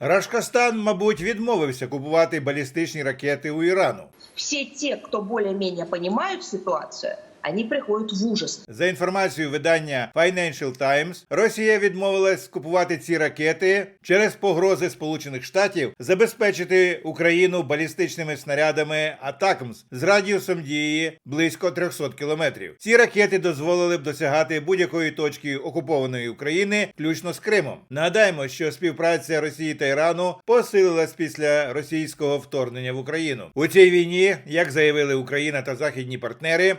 Рашкастан, мабуть, відмовився купувати балістичні ракети у Ірану. Всі ті, хто більш-менш понимают ситуацию, они приходят в ужас. За інформацією видання Financial Times, Росія відмовилась купувати ці ракети через погрози Сполучених Штатів забезпечити Україну балістичними снарядами Атакмс з радіусом дії близько 300 кілометрів. Ці ракети дозволили б досягати будь-якої точки окупованої України, включно з Кримом. Нагадаємо, що співпраця Росії та Ірану посилилась після російського вторгнення в Україну. У цій війні, як заявили Україна та західні партнери,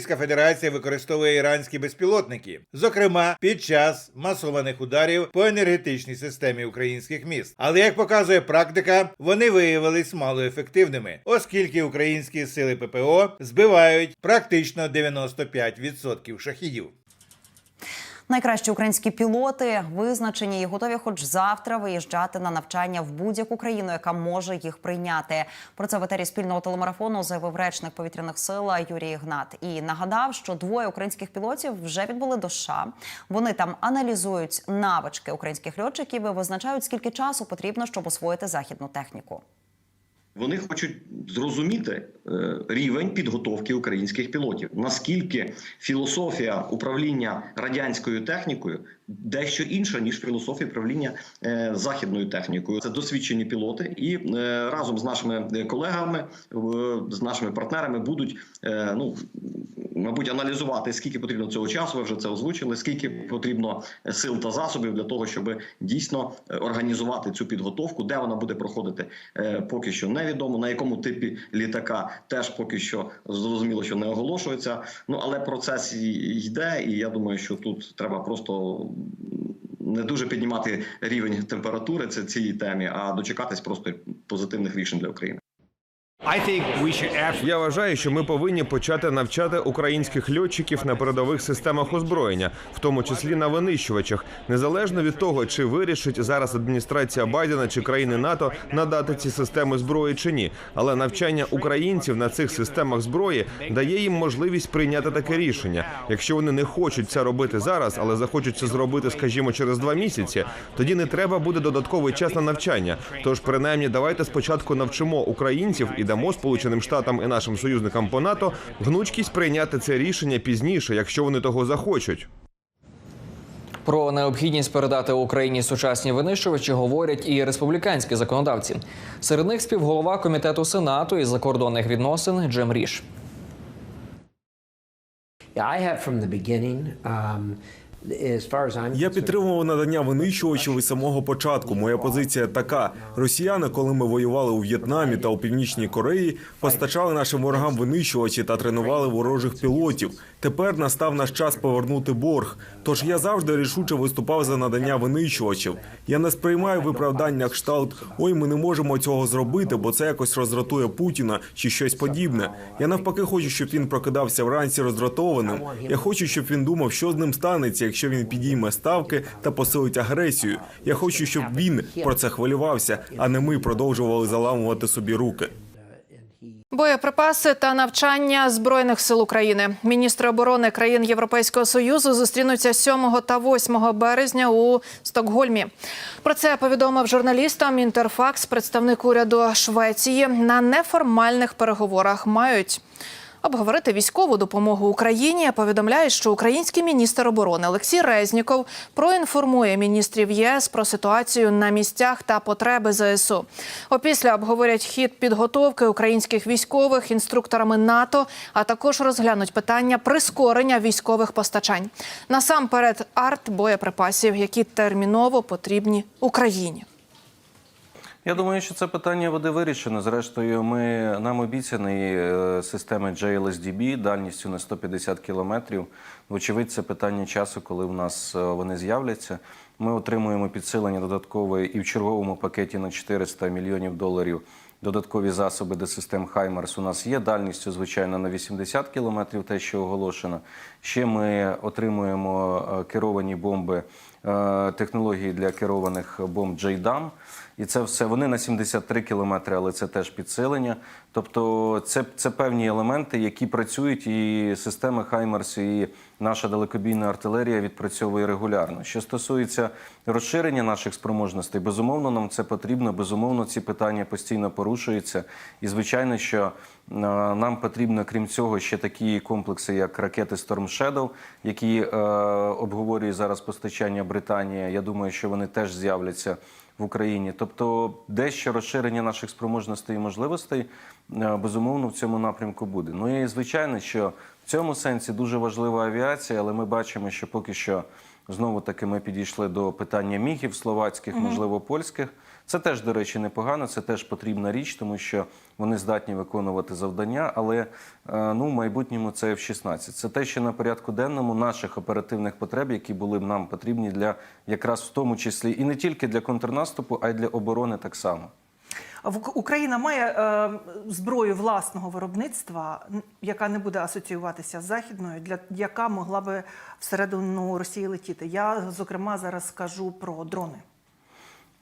Рашистська Федерація використовує іранські безпілотники, зокрема під час масованих ударів по енергетичній системі українських міст. Але як показує практика, вони виявились малоефективними, оскільки українські сили ППО збивають практично 95% шахідів. Найкращі українські пілоти визначені і готові, хоч завтра, виїжджати на навчання в будь-яку країну, яка може їх прийняти. Про це в етері спільного телемарафону заявив речник повітряних сил Юрій Ігнат і нагадав, що двоє українських пілотів вже відбули до США. Вони там аналізують навички українських льотчиків і визначають, скільки часу потрібно, щоб освоїти західну техніку. Вони хочуть зрозуміти рівень підготовки українських пілотів. Наскільки філософія управління радянською технікою дещо інша ніж філософія управління е, західною технікою. Це досвідчені пілоти, і е, разом з нашими колегами, е, з нашими партнерами будуть е, ну. Мабуть, аналізувати скільки потрібно цього часу. Ви вже це озвучили. Скільки потрібно сил та засобів для того, щоб дійсно е, організувати цю підготовку, де вона буде проходити, е, поки що невідомо. На якому типі літака теж поки що зрозуміло, що не оголошується. Ну але процес йде, і я думаю, що тут треба просто не дуже піднімати рівень температури це цій темі, а дочекатись просто позитивних рішень для України. Я вважаю, що ми повинні почати навчати українських льотчиків на передових системах озброєння, в тому числі на винищувачах, незалежно від того, чи вирішить зараз адміністрація Байдена чи країни НАТО надати ці системи зброї чи ні. Але навчання українців на цих системах зброї дає їм можливість прийняти таке рішення. Якщо вони не хочуть це робити зараз, але захочуть це зробити, скажімо, через два місяці, тоді не треба буде додатковий час на навчання. Тож, принаймні, давайте спочатку навчимо українців і дамо Сполученим Штатам і нашим союзникам по НАТО гнучкість прийняти це рішення пізніше, якщо вони того захочуть. Про необхідність передати Україні сучасні винищувачі говорять і республіканські законодавці. Серед них співголова комітету Сенату із закордонних відносин Джем Ріш. Я підтримував надання винищувачів із самого початку. Моя позиція така: росіяни, коли ми воювали у В'єтнамі та у Північній Кореї, постачали нашим ворогам винищувачі та тренували ворожих пілотів. Тепер настав наш час повернути борг. Тож я завжди рішуче виступав за надання винищувачів. Я не сприймаю виправдання кшталт ой, ми не можемо цього зробити, бо це якось роздратує Путіна чи щось подібне. Я навпаки хочу, щоб він прокидався вранці роздратованим. Я хочу, щоб він думав, що з ним станеться, якщо він підійме ставки та посилить агресію. Я хочу, щоб він про це хвилювався, а не ми продовжували заламувати собі руки. Боєприпаси та навчання збройних сил України. Міністри оборони країн Європейського союзу зустрінуться 7 та 8 березня у Стокгольмі. Про це повідомив журналістам Інтерфакс, представник уряду Швеції. На неформальних переговорах мають. Обговорити військову допомогу Україні повідомляє, що український міністр оборони Олексій Резніков проінформує міністрів ЄС про ситуацію на місцях та потреби ЗСУ. Опісля обговорять хід підготовки українських військових інструкторами НАТО, а також розглянуть питання прискорення військових постачань. Насамперед, арт боєприпасів, які терміново потрібні Україні. Я думаю, що це питання буде вирішено. Зрештою, ми нам обіцяні е, системи JLSDB дальністю на 150 кілометрів. Вочевидь, це питання часу, коли в нас е, вони з'являться. Ми отримуємо підсилення додаткове і в черговому пакеті на 400 мільйонів доларів. Додаткові засоби до систем Хаймарс у нас є дальністю, звичайно, на 80 кілометрів, те, що оголошено. Ще ми отримуємо е, керовані бомби е, технології для керованих бомб JDAM. І це все вони на 73 кілометри, але це теж підсилення. Тобто, це, це певні елементи, які працюють, і системи Хаймерс, і наша далекобійна артилерія відпрацьовує регулярно. Що стосується розширення наших спроможностей, безумовно, нам це потрібно. Безумовно, ці питання постійно порушуються. І звичайно, що е, нам потрібно, крім цього, ще такі комплекси, як ракети Storm Shadow, які е, обговорює зараз постачання Британія. Я думаю, що вони теж з'являться в Україні. Тобто, дещо розширення наших спроможностей і можливостей е, безумовно в цьому напрямку буде. Ну і звичайно, що цьому сенсі дуже важлива авіація, але ми бачимо, що поки що знову таки ми підійшли до питання мігів словацьких, можливо, польських. Це теж, до речі, непогано, це теж потрібна річ, тому що вони здатні виконувати завдання, але е, ну, в майбутньому це F-16. Це те, що на порядку денному наших оперативних потреб, які були б нам потрібні для якраз в тому числі і не тільки для контрнаступу, а й для оборони так само. Україна має е, зброю власного виробництва, яка не буде асоціюватися з західною, для яка могла би всередину Росії летіти. Я зокрема зараз скажу про дрони.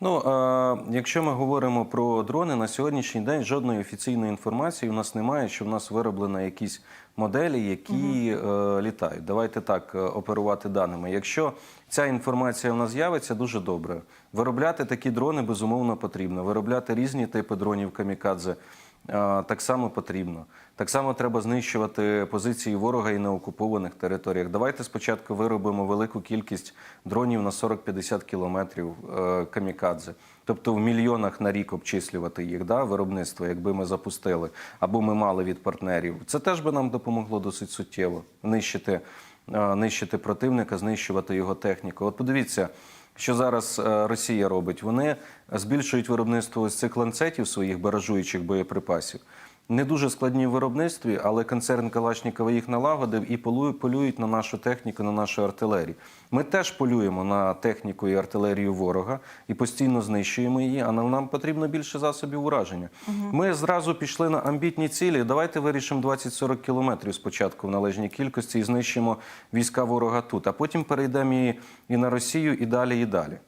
Ну, а якщо ми говоримо про дрони, на сьогоднішній день жодної офіційної інформації у нас немає, що в нас вироблено якісь моделі, які е, літають. Давайте так е, оперувати даними. Якщо ця інформація у нас з'явиться, дуже добре. Виробляти такі дрони безумовно потрібно. Виробляти різні типи дронів камікадзе. Так само потрібно. Так само треба знищувати позиції ворога і на окупованих територіях. Давайте спочатку виробимо велику кількість дронів на 40-50 кілометрів е, камікадзе. Тобто в мільйонах на рік обчислювати їх, да, виробництво, якби ми запустили, або ми мали від партнерів. Це теж би нам допомогло досить суттєво нищити, е, нищити противника, знищувати його техніку. От подивіться, що зараз е, Росія робить. Вони збільшують виробництво з цих ланцетів своїх баражуючих боєприпасів. Не дуже складні в виробництві, але концерн Калашнікова їх налагодив і полю- полюють на нашу техніку, на нашу артилерію. Ми теж полюємо на техніку і артилерію ворога і постійно знищуємо її, але нам потрібно більше засобів ураження. Ми зразу пішли на амбітні цілі. Давайте вирішимо 20-40 кілометрів спочатку в належній кількості і знищимо війська ворога тут, а потім перейдемо і на Росію, і далі, і далі.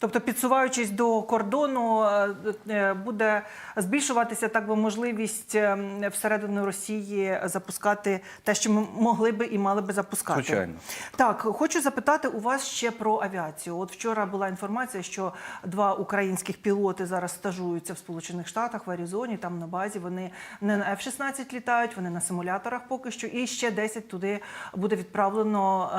Тобто, підсуваючись до кордону, е, е, буде збільшуватися так би можливість е, всередину Росії запускати те, що ми могли би і мали би запускати. Звичайно. Так, хочу запитати у вас ще про авіацію. От вчора була інформація, що два українських пілоти зараз стажуються в Сполучених Штатах в Аризоні. Там на базі вони не на F-16 літають, вони на симуляторах поки що. І ще 10 туди буде відправлено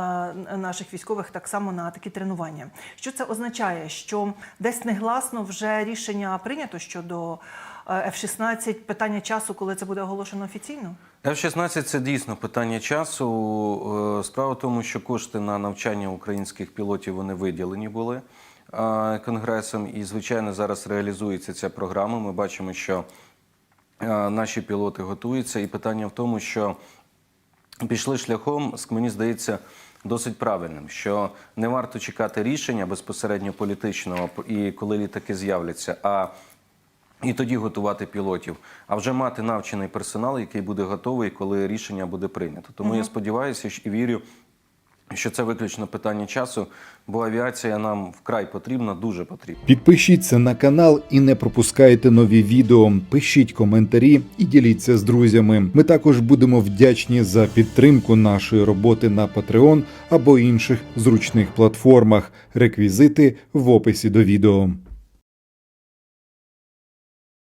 наших військових так само на такі тренування. Що це означає? Що десь негласно вже рішення прийнято щодо е, F-16, питання часу, коли це буде оголошено офіційно? F-16 – це дійсно питання часу. Е, Справа в тому, що кошти на навчання українських пілотів вони виділені були е, конгресом, і звичайно зараз реалізується ця програма. Ми бачимо, що наші пілоти готуються, і питання в тому, що пішли шляхом, мені здається, досить правильним, що не варто чекати рішення безпосередньо політичного, і коли літаки з'являться, а і тоді готувати пілотів, а вже мати навчений персонал, який буде готовий, коли рішення буде прийнято. Тому я сподіваюся і вірю, що це виключно питання часу, бо авіація нам вкрай потрібна, дуже потрібна. Підпишіться на канал і не пропускайте нові відео. Пишіть коментарі і діліться з друзями. Ми також будемо вдячні за підтримку нашої роботи на Patreon або інших зручних платформах. Реквізити в описі до відео.